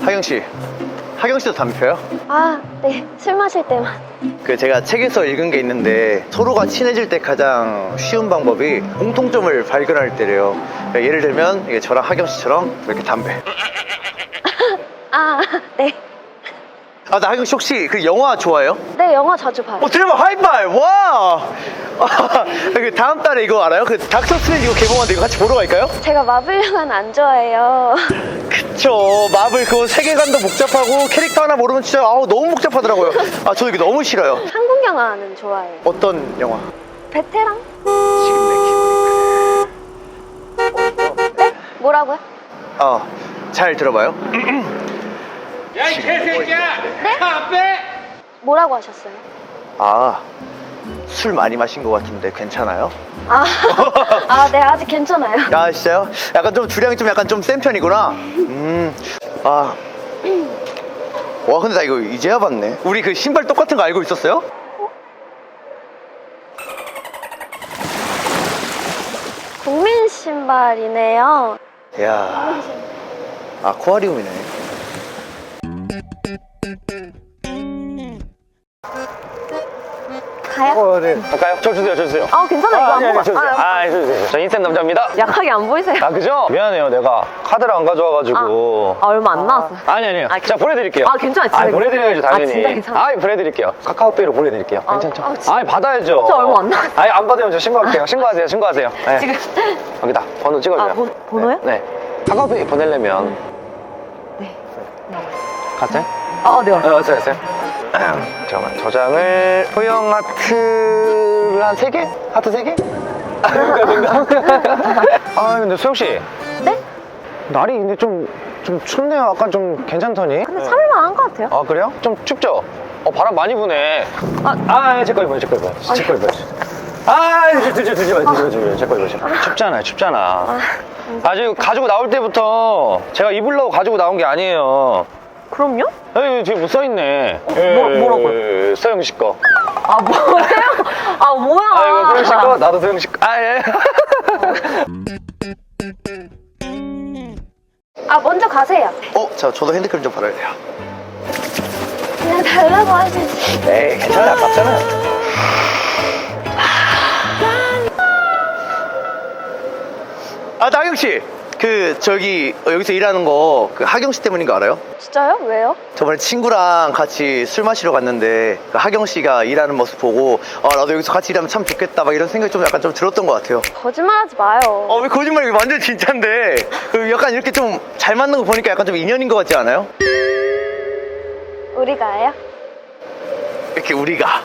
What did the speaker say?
하경 씨. 하경 씨도 담배 피워요? 아, 네. 술 마실 때만. 그 제가 책에서 읽은 게 있는데 서로가 친해질 때 가장 쉬운 방법이 공통점을 발견할 때래요. 그러니까 예를 들면 이게 저랑 하경 씨처럼 이렇게 담배. 아, 네. 아, 나 혹시 그 영화 좋아해요? 네, 영화 자주 봐요. 어, 대박 하이파이브! 와! 아, 그 다음 달에 이거 알아요? 그 닥터 스트레인지 이거 개봉하는데 이거 같이 보러 갈까요? 제가 마블 영화는 안 좋아해요. 그쵸. 마블 그거 세계관도 복잡하고 캐릭터 하나 모르면 진짜 아우 너무 복잡하더라고요. 아, 저도 이게 너무 싫어요. 한국 영화는 좋아해요. 어떤 영화? 베테랑? 지금 내 기분이 그래. 네? 뭐라고요? 어, 잘 들어봐요. 야, 이 개새끼야! 네? 차 빼! 뭐라고 하셨어요? 아, 술 많이 마신 것 같은데 괜찮아요? 아, 아, 네, 아직 괜찮아요. 아, 진짜요? 약간 좀 주량이 좀 약간 좀 센 편이구나. 음, 아. 와, 근데 나 이거 이제야 봤네. 우리 그 신발 똑같은 거 알고 있었어요? 국민 신발이네요. 이야. 아쿠아리움이네. 가요? 어, 네. 갈까요? 저 주세요, 저 주세요. 아, 괜찮아요. 이거 아니, 안 아니, 저 먹어. 주세요. 아, 아, 저 주세요. 저 인센 남자입니다. 약하게 안 보이세요? 아, 그죠? 미안해요. 내가 카드를 안 가져와가지고. 아, 얼마 안 나왔어 요. 아니, 아니요. 아, 자, 보내드릴게요. 아, 괜찮아요. 아, 진짜 보내드려야죠, 아, 당연히. 진짜 괜찮아요. 아, 보내드릴게요. 카카오페이로 보내드릴게요. 아, 괜찮죠? 아, 진짜. 아, 받아야죠. 저 얼마 안 나왔어요. 아니, 안 받으면 저 신고할게요. 신고하세요, 신고하세요. 네. 지금. 여기다. 번호 찍어줘요. 아, 번- 번호요? 네. 네. 카카오페이 보내려면. 네. 갔어요? 아, 네. 어, 왔어요, 왔어요. 잠깐만. 저장을 소형 하트를 한 3개? 하트 3개? 아, 근데 수영씨. 네? 날이 근데 좀, 좀 춥네요. 아까 좀 괜찮더니. 근데 참을만 한 것 같아요. 아, 그래요? 좀 춥죠? 어, 바람 많이 부네. 아. 아, 제거 입어요, 제거 입어요. 제거 입어요. 아, 드지, 드지, 드지 마, 드지 마, 제거 입어요. 춥잖아요, 춥잖아. 아직 가지고 나올 때부터 제가 입으려고 가지고 나온 게 아니에요. 그럼요? 여기 뒤에 뭐 써있네. 뭐- 뭐라고요? 서영 씨 거. 아, 뭐예요? 아, 뭐야. 아, 이거 서영 씨 거, 나도 서영 씨 거. 아, 예. 아, 먼저 가세요. 어, 자, 저도 핸드크림 좀 바라야 돼요. 그냥 달라고 하시지. 에이, 괜찮아. 아깝잖아. 아, 나경 씨. 그, 저기, 어, 여기서 일하는 거, 그 하경 씨 때문인 거 알아요? 진짜요? 왜요? 저번에 친구랑 같이 술 마시러 갔는데, 그 하경 씨가 일하는 모습 보고, 아, 나도 여기서 같이 일하면 참 좋겠다, 막 이런 생각이 좀 약간 좀 들었던 것 같아요. 거짓말하지 마요. 어, 왜 거짓말, 이거 완전 진짠데. 그 약간 이렇게 좀 잘 맞는 거 보니까 약간 좀 인연인 것 같지 않아요? 우리가요? 이렇게 우리가.